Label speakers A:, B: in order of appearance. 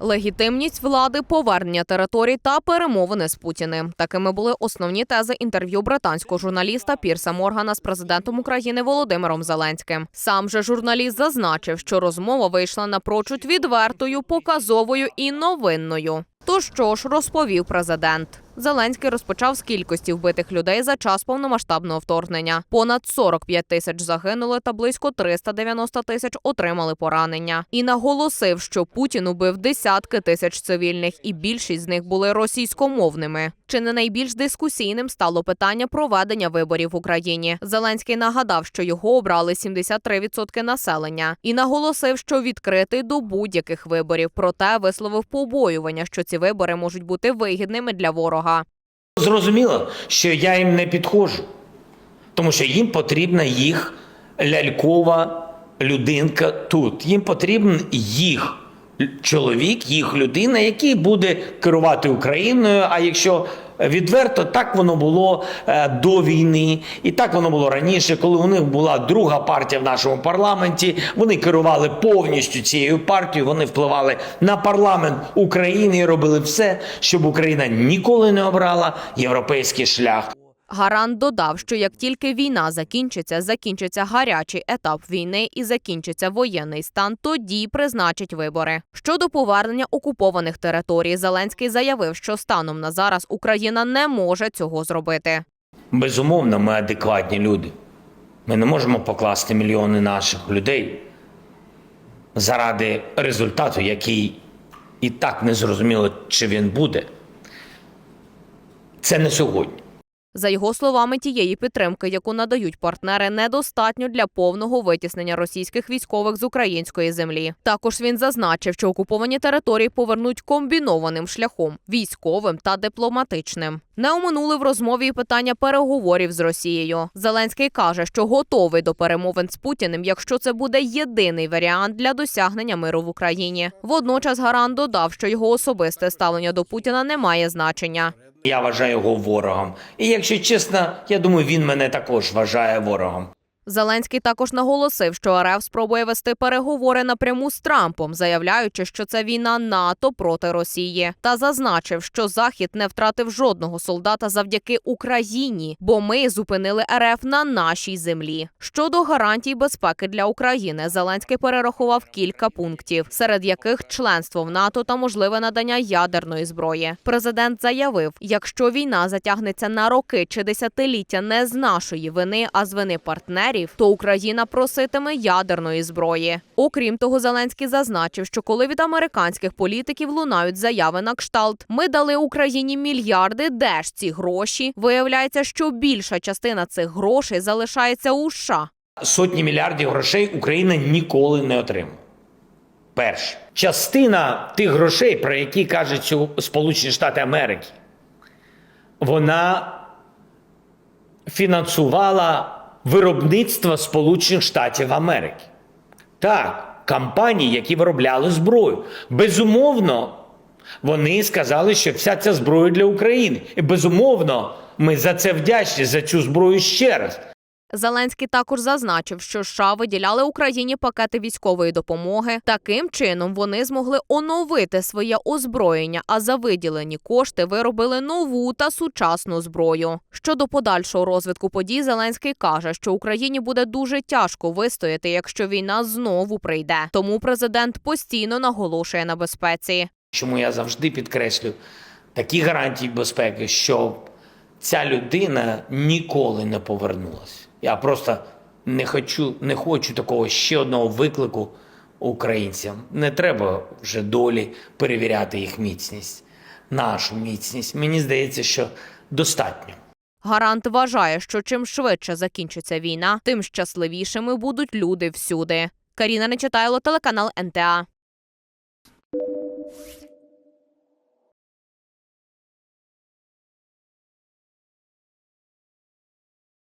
A: Легітимність влади, повернення територій та перемовини з Путіним. Такими були основні тези інтерв'ю британського журналіста Пірса Моргана з президентом України Володимиром Зеленським. Сам же журналіст зазначив, що розмова вийшла напрочуд відвертою, показовою і новинною. То що ж розповів президент? Зеленський розпочав з кількості вбитих людей за час повномасштабного вторгнення. Понад 45 тисяч загинули та близько 390 тисяч отримали поранення. І наголосив, що Путін убив десятки тисяч цивільних, і більшість з них були російськомовними. Чи не найбільш дискусійним стало питання проведення виборів в Україні? Зеленський нагадав, що його обрали 73% населення, і наголосив, що відкритий до будь-яких виборів. Проте висловив побоювання, що ці вибори можуть бути вигідними для ворога.
B: Зрозуміло, що я їм не підходжу, тому що їм потрібна їх лялькова людинка тут. Їм потрібен їх чоловік, їх людина, який буде керувати Україною. А якщо відверто, так воно було е, до війни, і так воно було раніше, коли у них була друга партія в нашому парламенті. Вони керували повністю цією партією. Вони впливали на парламент України і робили все, щоб Україна ніколи не обрала європейський шлях.
A: Гарант додав, що як тільки війна закінчиться, закінчиться гарячий етап війни і закінчиться воєнний стан, тоді призначать вибори. Щодо повернення окупованих територій, Зеленський заявив, що станом на зараз Україна не може цього зробити.
B: Безумовно, ми адекватні люди. Ми не можемо покласти мільйони наших людей заради результату, який і так не зрозуміло, чи він буде. Це не сьогодні.
A: За його словами, тієї підтримки, яку надають партнери, недостатньо для повного витіснення російських військових з української землі. Також він зазначив, що окуповані території повернуть комбінованим шляхом військовим та дипломатичним. Не оминули в розмові і питання переговорів з Росією. Зеленський каже, що готовий до перемовин з Путіним, якщо це буде єдиний варіант для досягнення миру в Україні. Водночас Гарант додав, що його особисте ставлення до Путіна не має значення.
B: Я вважаю його ворогом. І якщо чесно, я думаю, він мене також вважає ворогом.
A: Зеленський також наголосив, що РФ спробує вести переговори напряму з Трампом, заявляючи, що це війна НАТО проти Росії, та зазначив, що Захід не втратив жодного солдата завдяки Україні, бо ми зупинили РФ на нашій землі. Щодо гарантій безпеки для України, Зеленський перерахував кілька пунктів, серед яких членство в НАТО та можливе надання ядерної зброї. Президент заявив, якщо війна затягнеться на роки чи десятиліття не з нашої вини, а з вини партнерів, то Україна проситиме ядерної зброї. Окрім того, Зеленський зазначив, що коли від американських політиків лунають заяви на кшталт, ми дали Україні мільярди, де ж ці гроші? Виявляється, що більша частина цих грошей залишається у США.
B: Сотні мільярдів грошей Україна ніколи не отримала. Перше, частина тих грошей, про які кажуть Сполучені Штати Америки, вона фінансувала виробництво Сполучених Штатів Америки. Так, компанії, які виробляли зброю. Безумовно, вони сказали, що вся ця зброя для України. І безумовно, ми за це вдячні за цю зброю ще раз.
A: Зеленський також зазначив, що США виділяли Україні пакети військової допомоги. Таким чином вони змогли оновити своє озброєння, а за виділені кошти виробили нову та сучасну зброю. Щодо подальшого розвитку подій, Зеленський каже, що Україні буде дуже тяжко вистояти, якщо війна знову прийде. Тому президент постійно наголошує на безпеці.
B: Чому я завжди підкреслю такі гарантії безпеки, що ця людина ніколи не повернулася. Я просто не хочу, не хочу такого ще одного виклику українцям. Не треба вже долі перевіряти їх міцність, нашу міцність. Мені здається, що достатньо.
A: Гарант вважає, що чим швидше закінчиться війна, тим щасливішими будуть люди всюди. Каріна Нечитайло, телеканал НТА.